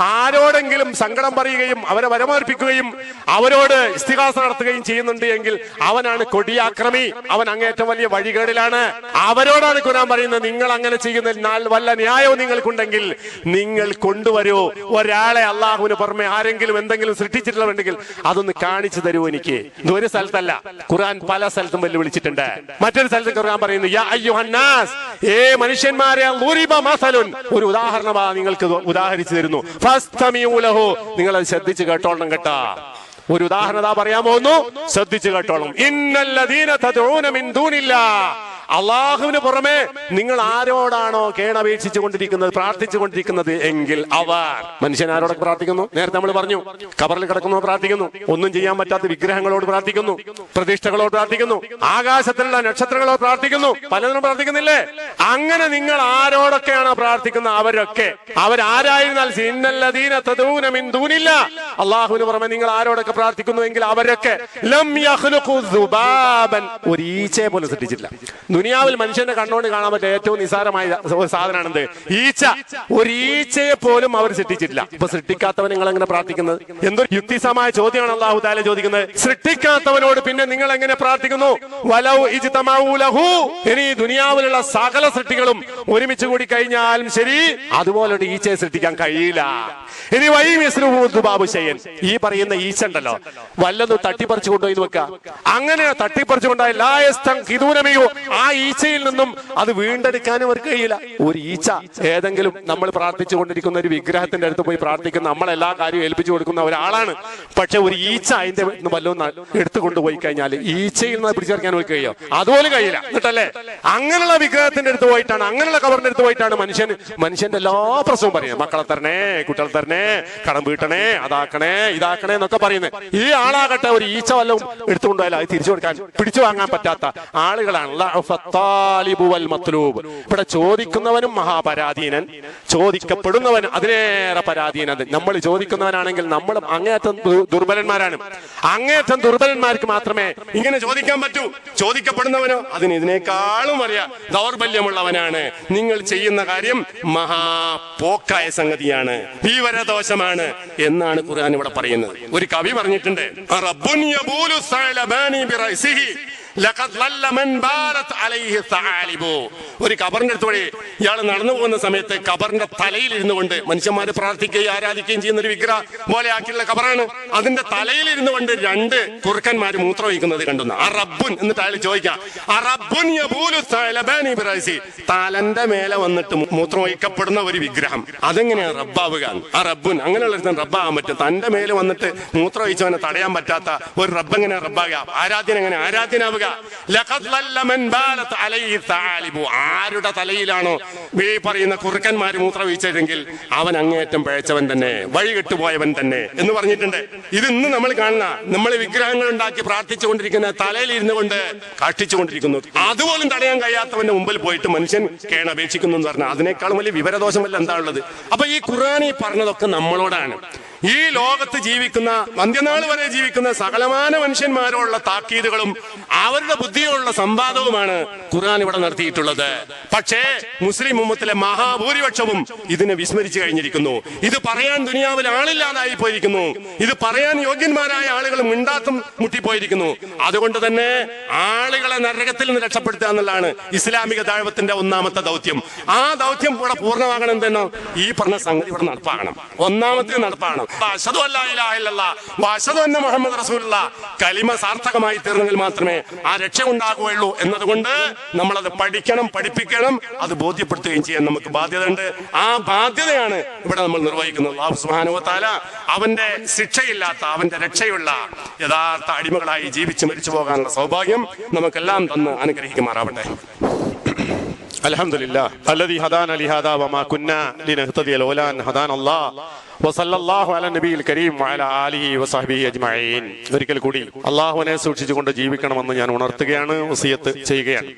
ആരോടെങ്കിലും സങ്കടം പറയുകയും അവരെ വരമർപ്പിക്കുകയും അവരോട് ഇസ്തിഹാസ നടത്തുകയും ചെയ്യുന്നുണ്ട് എങ്കിൽ അവനാണ് കൊടിയാക്രമി. അവൻ അങ്ങേറ്റം വലിയ വഴികേടിലാണ്. അവരോടാണ് ഖുർആൻ പറയുന്നത് നിങ്ങൾ അങ്ങനെ ചെയ്യുന്നതിൽ നാൽ വല്ല ന്യായവും നിങ്ങൾക്കുണ്ടെങ്കിൽ നിങ്ങൾ കൊണ്ടുവരൂ. ഒരാളെ അള്ളാഹുവിന് പുറമെ ആരെങ്കിലും എന്തെങ്കിലും സൃഷ്ടിച്ചിട്ടുണ്ടെങ്കിൽ അതൊന്ന് കാണിച്ചു തരൂ എനിക്ക്. ഇത് ഒരു സ്ഥലത്തല്ല. ഖുർആൻ പല സ്ഥലത്തും വെല്ലുവിളിച്ചിട്ടുണ്ട്. മറ്റൊരു സ്ഥലത്ത് ഖുർആൻ പറയുന്നു യാ ഏ മനുഷ്യന്മാരെ മസലുൻ. ഒരു ഉദാഹരണമാ നിങ്ങൾക്ക് ഉദാഹരിച്ചു തരുന്നു. നിങ്ങൾ അത് ശ്രദ്ധിച്ച് കേട്ടോളണം കേട്ടാ. ഒരു ഉദാഹരണം ദാ പറയാൻ പോകുന്നു ശ്രദ്ധിച്ചു കേട്ടോളും ഇന്നല്ല ദീനത്തോനമിന്തൂനില്ല മിൻ ദൂനില്ലാ. അള്ളാഹുവിന് പുറമെ നിങ്ങൾ ആരോടാണോ കേണപേക്ഷിച്ചു കൊണ്ടിരിക്കുന്നത് പ്രാർത്ഥിച്ചു കൊണ്ടിരിക്കുന്നത് എങ്കിൽ അവർ. മനുഷ്യൻ ആരോടൊക്കെ പ്രാർത്ഥിക്കുന്നു? നേരത്തെ നമ്മൾ പറഞ്ഞു കബറിൽ കിടക്കുന്നു പ്രാർത്ഥിക്കുന്നു ഒന്നും ചെയ്യാൻ പറ്റാത്ത വിഗ്രഹങ്ങളോട് പ്രാർത്ഥിക്കുന്നു പ്രതിഷ്ഠകളോട് പ്രാർത്ഥിക്കുന്നു ആകാശത്തിലുള്ള നക്ഷത്രങ്ങളോട് പ്രാർത്ഥിക്കുന്നു പലതിനും പ്രാർത്ഥിക്കുന്നില്ലേ? അങ്ങനെ നിങ്ങൾ ആരോടൊക്കെയാണോ പ്രാർത്ഥിക്കുന്നത്? അവരൊക്കെ. അവരാരായിരുന്നാൽ അള്ളാഹുവിന് പുറമെ നിങ്ങൾ ആരോടൊക്കെ പ്രാർത്ഥിക്കുന്നു എങ്കിൽ അവരൊക്കെ ഒരു ഈച്ചയെ പോലും സൃഷ്ടിച്ചിട്ടില്ല. ദുനിയാവിൽ മനുഷ്യന്റെ കണ്ണോണ്ട് കാണാൻ പറ്റിയ ഏറ്റവും നിസാരമായ ഒരു സാധനമാണെന്ത്? ഈച്ച. ഒരു ഈച്ചയെ പോലും അവർ സൃഷ്ടിച്ചിട്ടില്ല. ഇപ്പൊ സൃഷ്ടിക്കാത്തവൻ നിങ്ങൾ എങ്ങനെ പ്രാർത്ഥിക്കുന്നത്? എന്തൊരു യുക്തിസമായ ചോദ്യമാണ് അള്ളാഹു താല ചോദിക്കുന്നത്. സൃഷ്ടിക്കാത്തവനോട് പിന്നെ നിങ്ങൾ എങ്ങനെ പ്രാർത്ഥിക്കുന്നു? വലൗ ഇജിതമാവൂലഹു ലഹു. ഇനി ദുനിയാവിലുള്ള സകല സൃഷ്ടികളും ഒരുമിച്ച് കൂടി കഴിഞ്ഞാലും ശരി അതുപോലെ ഒരു ഈച്ചയെ സൃഷ്ടിക്കാൻ കഴിയില്ല. ഇനി വൈ ബാബു ശയ്യൻ ഈ പറയുന്ന ഈച്ച ഉണ്ടല്ലോ. വല്ലതും തട്ടിപ്പറിച്ചു കൊണ്ടുപോയി വെക്കുക അങ്ങനെ തട്ടിപ്പറിച്ചു കൊണ്ടായി ലായസ്തം കിതൂനമയോ ഈച്ചയിൽ നിന്നും അത് വീണ്ടെടുക്കാനും അവർക്ക് കഴിയില്ല. ഒരു ഈച്ച ഏതെങ്കിലും നമ്മൾ പ്രാർത്ഥിച്ചുകൊണ്ടിരിക്കുന്ന ഒരു വിഗ്രഹത്തിന്റെ അടുത്ത് പോയി പ്രാർത്ഥിക്കുന്ന നമ്മൾ എല്ലാ കാര്യവും ഏൽപ്പിച്ചു കൊടുക്കുന്ന ഒരാളാണ്. പക്ഷെ ഒരു ഈച്ച അതിന്റെ വല്ലതും എടുത്തു കൊണ്ടുപോയി കഴിഞ്ഞാൽ ഈച്ചയിൽ നിന്ന് പിടിച്ചെടുക്കാൻ പോയി കഴിയോ? അതുപോലും കഴിയില്ല. എന്നിട്ടല്ലേ? അങ്ങനെയുള്ള വിഗ്രഹത്തിന്റെ അടുത്ത് പോയിട്ടാണ് അങ്ങനെയുള്ള കവറിന്റെ അടുത്ത് പോയിട്ടാണ് മനുഷ്യൻ. മനുഷ്യന്റെ എല്ലാ പ്രശ്നവും പറയുന്നത്. മക്കളെ തരണേ കുട്ടികളെ തരണേ കടം വീട്ടണേ അതാക്കണേ ഇതാക്കണേ എന്നൊക്കെ പറയുന്നത്. ഈ ആളാകട്ടെ ഒരു ഈച്ച വല്ലതും എടുത്തുകൊണ്ടുപോയാൽ അത് തിരിച്ചു കൊടുക്കാൻ പിടിച്ചു വാങ്ങാൻ പറ്റാത്ത ആളുകളാണ് മത്ലൂബ്. ഇവിടെ ചോദിക്കുന്നവനും മഹാപരാധീനൻ. ചോദിക്കപ്പെടുന്നവൻ അതിനേറെ പരാധീനൻ. നമ്മൾ ചോദിക്കുന്നവനാണെങ്കിൽ നമ്മൾ അങ്ങേയറ്റം ദുർബലന്മാരാണ്. അങ്ങേയറ്റം ദുർബലന്മാർക്ക് മാത്രമേ ഇങ്ങനെ ചോദിക്കാൻ പറ്റൂ. ചോദിക്കപ്പെടുന്നവനോ അതിന് ഇതിനേക്കാളും അറിയാം ദൗർബല്യമുള്ളവനാണ്. നിങ്ങൾ ചെയ്യുന്ന കാര്യം മഹാപോക്കായ സംഗതിയാണ്. ഭീവരദോഷമാണ് എന്നാണ് ഖുർആൻ ഇവിടെ പറയുന്നത്. ഒരു കവി പറഞ്ഞിട്ടുണ്ട് ഒരു കബറിന്റെ അടുത്ത് വഴി ഇയാൾ നടന്നു പോകുന്ന സമയത്ത് കബറിന്റെ തലയിൽ ഇരുന്നു കൊണ്ട് മനുഷ്യന്മാര് പ്രാർത്ഥിക്കുകയും ആരാധിക്കുകയും ചെയ്യുന്ന ഒരു വിഗ്രഹ പോലെ ആക്കിയുള്ള കബറാണ് അതിന്റെ തലയിൽ ഇരുന്നു കൊണ്ട് രണ്ട് കുറുക്കന്മാര് മൂത്രമൊഴിക്കുന്നത് കണ്ടുന്ന ആ റബ്ബുൻ എന്നിട്ട് അയാൾ ചോദിക്കാം ആ റബ്ബുൻ. തലന്റെ മേലെ വന്നിട്ട് മൂത്രം മൂത്രമൊഴിക്കപ്പെടുന്ന ഒരു വിഗ്രഹം. അതെങ്ങനെയാണ് റബ്ബാവുക? ആ റബ്ബുൻ അങ്ങനെയുള്ള റബ്ബാകാൻ പറ്റും. തന്റെ മേലെ വന്നിട്ട് മൂത്രം മൂത്രമൊഴിച്ചവനെ തടയാൻ പറ്റാത്ത ഒരു റബ്ബ് എങ്ങനെ റബ്ബാകുക ആരാധ്യൻ എങ്ങനെ? ആരാധ്യനാവുക? ആരുടെ തലയിലാണോ ഈ പറയുന്ന കുറുക്കന്മാര് മൂത്രമൊഴിച്ചതെങ്കിൽ അവൻ അങ്ങേറ്റം പഴച്ചവൻ തന്നെ വഴി കെട്ടുപോയവൻ തന്നെ എന്ന് പറഞ്ഞിട്ടുണ്ട്. ഇത് ഇന്ന് നമ്മൾ കാണുന്ന നമ്മൾ വിഗ്രഹങ്ങൾ ഉണ്ടാക്കി പ്രാർത്ഥിച്ചുകൊണ്ടിരിക്കുന്ന തലയിൽ ഇരുന്നു കൊണ്ട് കാഷ്ടിച്ചുകൊണ്ടിരിക്കുന്നു. അതുപോലും തടയാൻ കഴിയാത്തവന്റെ മുമ്പിൽ പോയിട്ട് മനുഷ്യൻ കേണപേക്ഷിക്കുന്നു എന്ന് പറഞ്ഞാൽ അതിനേക്കാളും വലിയ വിവരദോഷമല്ല എന്താ ഉള്ളത് അപ്പൊ ഈ ഖുറാൻ ഈ പറഞ്ഞതൊക്കെ നമ്മളോടാണ്. ഈ ലോകത്ത് ജീവിക്കുന്ന അന്ത്യനാൾ വരെ ജീവിക്കുന്ന സകലമാന മനുഷ്യന്മാരോടുള്ള താക്കീതുകളും അവരുടെ ബുദ്ധിയോടുള്ള സംവാദവുമാണ് ഖുർആൻ ഇവിടെ നടത്തിയിട്ടുള്ളത്. പക്ഷേ മുസ്ലിം ഉമ്മത്തിലെ മഹാഭൂരിപക്ഷവും ഇതിനെ വിസ്മരിച്ചു കഴിഞ്ഞിരിക്കുന്നു. ഇത് പറയാൻ ദുനിയാവിൽ ആളില്ലാതായി പോയിരിക്കുന്നു. ഇത് പറയാൻ യോഗ്യന്മാരായ ആളുകൾ മിണ്ടാത്തും മുട്ടിപ്പോയിരിക്കുന്നു. അതുകൊണ്ട് തന്നെ ആളുകളെ നരകത്തിൽ നിന്ന് രക്ഷപ്പെടുത്തുക എന്നുള്ളതാണ് ഇസ്ലാമിക താഴ്വത്തിന്റെ ഒന്നാമത്തെ ദൗത്യം. ആ ദൗത്യം ഇവിടെ പൂർണമാകണം തന്നെ ഈ പറഞ്ഞ സംഗതി ഇവിടെ നടപ്പാകണം. ഒന്നാമത്തെ നടപ്പാകണം. അശദു അല്ലാ ഇലാഹ ഇല്ലല്ലാ വഅശദു അന്ന മുഹമ്മദ് റസൂലുള്ള കലിമ സാർത്ഥകമായി തീർന്നെങ്കിൽ മാത്രമേ ആ രക്ഷ ഉണ്ടാകുകയുള്ളൂ എന്നതുകൊണ്ട് നമ്മളത് പഠിക്കണം പഠിപ്പിക്കണം അത് ബോധ്യപ്പെടുത്തുകയും ചെയ്യാൻ നമുക്ക് ബാധ്യതയുണ്ട് ആ ബാധ്യതയാണ് ഇവിടെ നമ്മൾ നിർവഹിക്കുന്നത് അല്ലാഹു സുബ്ഹാനഹു വ തആല അവന്റെ ശിക്ഷയില്ലാത്ത അവന്റെ രക്ഷയുള്ള യഥാർത്ഥ അടിമകളായി ജീവിച്ച് മരിച്ചു പോകാനുള്ള സൗഭാഗ്യം നമുക്കെല്ലാം തന്ന് അനുഗ്രഹിക്കുമാറാവട്ടെ الحمد لله الذي هدانا لهذا وما كنا لنهتدي لولا ان هدانا الله വസല്ലാഹു അല നബിയിൽ കരീം അല ആലിഹി വസാഹബി അജ്മഅീൻ ഒരിക്കൽ കൂടി അള്ളാഹുവിനെ സൂക്ഷിച്ചുകൊണ്ട് ജീവിക്കണമെന്ന് ഞാൻ ഉണർത്തുകയാണ് വസിയത്ത് ചെയ്യുകയാണ്.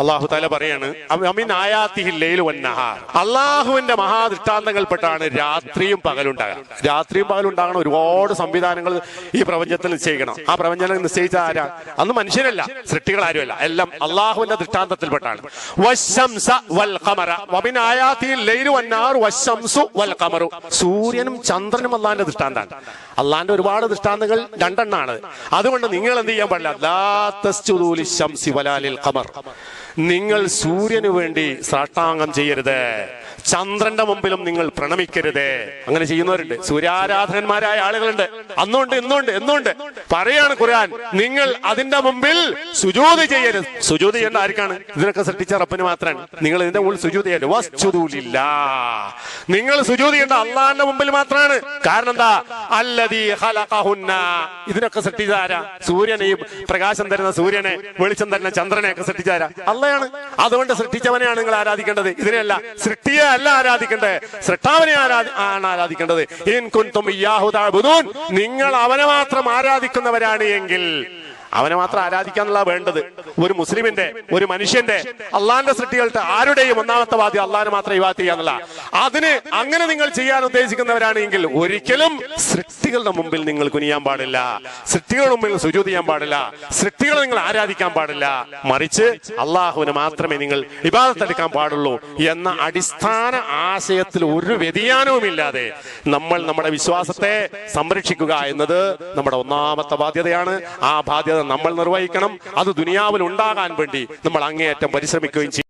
അള്ളാഹു താല പറയാണ് അമിൻ ആയാത്തിഹില്ലയിൽ വന്നഹാർ അള്ളാഹുവിന്റെ മഹാദൃഷ്ടാന്തങ്ങൾപ്പെട്ടാണ് രാത്രിയും പകലുണ്ടാകാം. രാത്രിയും പകലുണ്ടാകണം ഒരുപാട് സംവിധാനങ്ങൾ ഈ പ്രപഞ്ചത്തിൽ നിശ്ചയിക്കണം. ആ പ്രപഞ്ചത്തിൽ നിശ്ചയിച്ച ആരാ? അന്ന് മനുഷ്യരല്ല സൃഷ്ടികൾ ആരുമല്ല. എല്ലാം അള്ളാഹുവിന്റെ ദൃഷ്ടാന്തത്തിൽപ്പെട്ടാണ്. വശംസ വൽ ഖമറ വമിൻ ആയാത്തിഹില്ലയിൽ വന്നാർ വശംസു വൽ ഖമറു സൂര്യൻ സൂര്യനും ചന്ദ്രനും അള്ളാന്റെ ദൃഷ്ടാന്താണ്. അള്ളാന്റെ ഒരുപാട് ദൃഷ്ടാന്തങ്ങൾ രണ്ടെണ്ണാണ്. അതുകൊണ്ട് നിങ്ങൾ എന്ത് ചെയ്യാൻ പാടില്ല? നിങ്ങൾ സൂര്യനു വേണ്ടി സാഷ്ടാംഗം ചെയ്യരുത്. ചന്ദ്രന്റെ മുമ്പിലും നിങ്ങൾ പ്രണമിക്കരുത്. അങ്ങനെ ചെയ്യുന്നവരുണ്ട്. സൂര്യാരാധകന്മാരായ ആളുകളുണ്ട്. അന്നുണ്ട് ഇന്നുണ്ട് എന്നുണ്ട്. പറയാണ് ഖുർആൻ. നിങ്ങൾ അതിന്റെ മുമ്പിൽ സുജൂത് ചെയ്യരുത്. സുജൂത് ചെയ്യേണ്ട ആർക്കാണ്? ഇതിനൊക്കെ സൃഷ്ടിച്ച റപ്പന് മാത്രമാണ്. നിങ്ങൾ ഇതിന്റെ മുകളിൽ സുജൂത് വസ്തുതൂലില്ല നിങ്ങൾ സുജൂത് ചെയ്യേണ്ട അള്ളാഹിന്റെ മുമ്പിൽ മാത്രമാണ്. കാരണം എന്താ? അല്ലതി ഇതിനൊക്കെ സൃഷ്ടിച്ച ആരാ? സൂര്യനെ പ്രകാശം തരുന്ന സൂര്യനെ വെളിച്ചം തരുന്ന ചന്ദ്രനെ ഒക്കെ സൃഷ്ടിച്ച ആരാ അള്ളയാണ് അതുകൊണ്ട് സൃഷ്ടിച്ചവനെയാണ് നിങ്ങൾ ആരാധിക്കേണ്ടത്. ഇതിനെയല്ല സൃഷ്ടിയെ അല്ല ആരാധിക്കേണ്ടത്. സൃഷ്ടാവിനെ ആണ് ആരാധിക്കേണ്ടത്. നിങ്ങൾ അവനെ മാത്രം ആരാധിക്കുന്നവരാണ് എങ്കിൽ അവനെ മാത്രം ആരാധിക്കാന്നുള്ള വേണ്ടത്. ഒരു മുസ്ലിമിന്റെ ഒരു മനുഷ്യന്റെ അള്ളാന്റെ സൃഷ്ടികളുടെ ആരുടെയും ഒന്നാമത്തെ വാദ്യം അള്ളാഹിനെ മാത്രം ഇവാത്ത് ചെയ്യാന്നുള്ള അതിന് അങ്ങനെ നിങ്ങൾ ചെയ്യാൻ ഉദ്ദേശിക്കുന്നവരാണെങ്കിൽ ഒരിക്കലും സൃഷ്ടികളുടെ മുമ്പിൽ നിങ്ങൾ കുനിയാൻ പാടില്ല. സൃഷ്ടികളുടെ മുമ്പിൽ സുജൂത് ചെയ്യാൻ പാടില്ല. സൃഷ്ടികളെ നിങ്ങൾ ആരാധിക്കാൻ പാടില്ല. മറിച്ച് അള്ളാഹുവിന് മാത്രമേ നിങ്ങൾ ഇബാദത്തെടുക്കാൻ പാടുള്ളൂ എന്ന അടിസ്ഥാന ആശയത്തിൽ ഒരു വ്യതിയാനവും ഇല്ലാതെ നമ്മൾ നമ്മുടെ വിശ്വാസത്തെ സംരക്ഷിക്കുക എന്നത് നമ്മുടെ ഒന്നാമത്തെ ബാധ്യതയാണ്. ആ ബാധ്യത നമ്മൾ നിർവഹിക്കണം. അത് ദുനിയാവിൽ ഉണ്ടാകാൻ വേണ്ടി നമ്മൾ അങ്ങേയറ്റം പരിശ്രമിക്കുകയും ചെയ്യും.